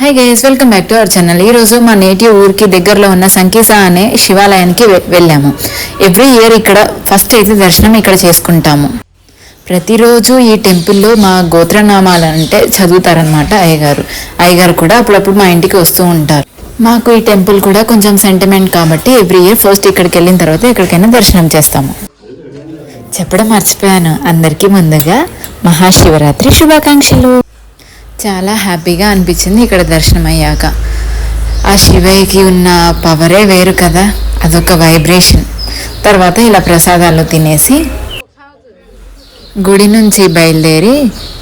Hi guys welcome back to our channel ఈ రోజు మా నేటివ్ ఊరికి దగ్గరలో ఉన్న సంకీస అనే శివాలయానికి వెళ్ళాము. ఎవ్రీ ఇయర్ ఇక్కడ ఫస్ట్ అయితే దర్శనం ఇక్కడ చేసుకుంటాము. ప్రతిరోజు ఈ టెంపుల్లో మా గోత్రనామాలు అంటే చదువుతారనమాట అయ్యగారు. అయ్యగారు కూడా అప్పుడప్పుడు మా ఇంటికి వస్తూ ఉంటారు. మాకు ఈ టెంపుల్ కూడా కొంచెం సెంటిమెంట్ కాబట్టి ఎవ్రీ ఇయర్ ఫస్ట్ ఇక్కడికి వెళ్ళిన తర్వాత ఎక్కడికైనా దర్శనం చేస్తాము. చెప్పడం మర్చిపోయాను. అందరికీ ముందుగా మహాశివరాత్రి శుభాకాంక్షలు. చాలా హ్యాపీగా అనిపించింది ఇక్కడ దర్శనం అయ్యాక ఆ శివయ్యకి ఉన్న పవరే వేరు కదా అదొక వైబ్రేషన్ తర్వాత ఇలా ప్రసాదాలు తినేసి గుడి నుంచి బయలుదేరి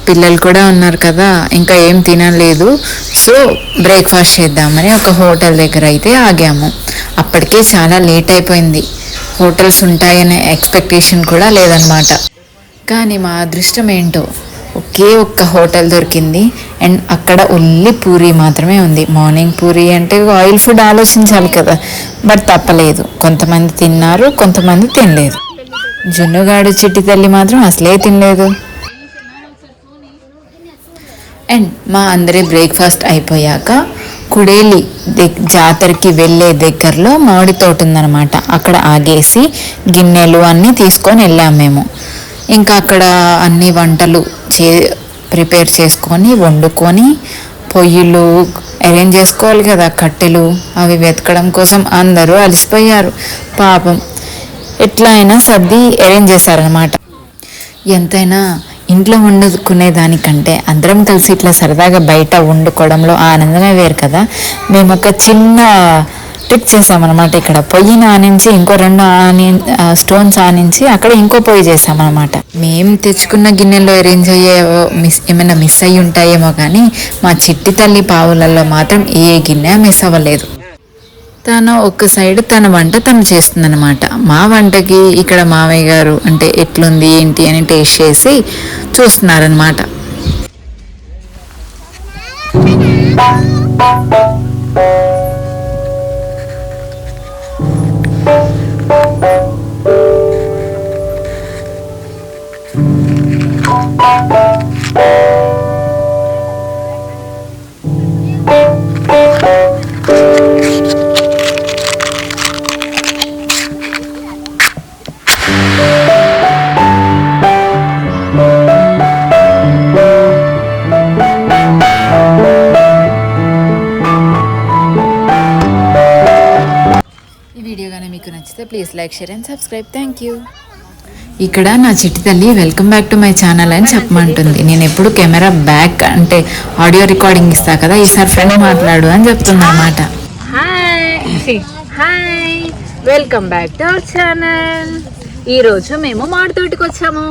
పిల్లలు కూడా ఉన్నారు కదా ఇంకా ఏం తినలేదు. సో బ్రేక్ఫాస్ట్ చేద్దామని ఒక హోటల్ దగ్గర అయితే ఆగాము. అప్పటికే చాలా లేట్ అయిపోయింది. హోటల్స్ ఉంటాయనే ఎక్స్పెక్టేషన్ కూడా లేదనమాట కానీ మా అదృష్టం ఏంటో ఒకే ఒక్క హోటల్ దొరికింది. అండ్ అక్కడ ఒల్లి పూరి మాత్రమే ఉంది. మార్నింగ్ పూరి అంటే ఆయిల్ ఫుడ్ ఆలోచించాలి కదా. బట్ తప్పలేదు. కొంతమంది తిన్నారు కొంతమంది తినలేదు. జున్నుగాడు చిట్టి తల్లి మాత్రం అసలే తినలేదు. అండ్ మా అందరి బ్రేక్ఫాస్ట్ అయిపోయాక కుడేలి జాతరకి వెళ్ళే దగ్గరలో మామిడి తోట ఉందన్నమాట. అక్కడ ఆగేసి గిన్నెలు అన్నీ తీసుకొని వెళ్ళాము మేము. ఇంకా అక్కడ అన్ని వంటలు చే ప్రిపేర్ చేసుకొని వండుకొని పొయ్యిలు అరేంజ్ చేసుకోవాలి కదా కట్టెలు అవి వెతకడం కోసం అందరూ అలసిపోయారు. పాపం ఎట్లా అయినా సర్ది అరేంజ్ చేశారనమాట ఎంతైనా ఇంట్లో వండుకునే దానికంటే అందరం కలిసి ఇట్లా సరదాగా బయట వండుకోవడంలో ఆనందమే వేరు కదా. మేము ఒక చిన్న ట్రిక్ చేసామన్నమాట ఇక్కడ. పొయ్యిని ఆనించి ఇంకో రెండు ఆని స్టోన్స్ ఆనించి అక్కడ ఇంకో పొయ్యి చేసామన్నమాట. మేము తెచ్చుకున్న గిన్నెలో అరేంజ్ అయ్యే మిస్ ఏమైనా మిస్ అయ్యి ఉంటాయేమో కానీ మా చిట్టి తల్లి పావులలో మాత్రం ఏ గిన్నె మిస్ అవ్వలేదు. తను ఒక సైడ్ తన వంట తను చేస్తుందన్నమాట. మా వంటకి ఇక్కడ మామయ్య గారు అంటే ఎట్లుంది ఏంటి అని టేస్ట్ చేసి చూస్తున్నారనమాట ఈ మీకు నచ్చితే please like share and subscribe thank you ఇక్కడ నా చిట్టి తల్లి welcome back to my channel అని చెప్పమంటుంది. నేను ఎప్పుడు కెమెరా బ్యాక్ అంటే ఆడియో రికార్డింగ్ ఇస్తా కదా ఈసారి ఫ్రెండ్ మాట్లాడు అని చెప్తుంది అన్నమాట hi hi welcome back to our channel ఈరోజు మేము మాడితోటికి వచ్చాము.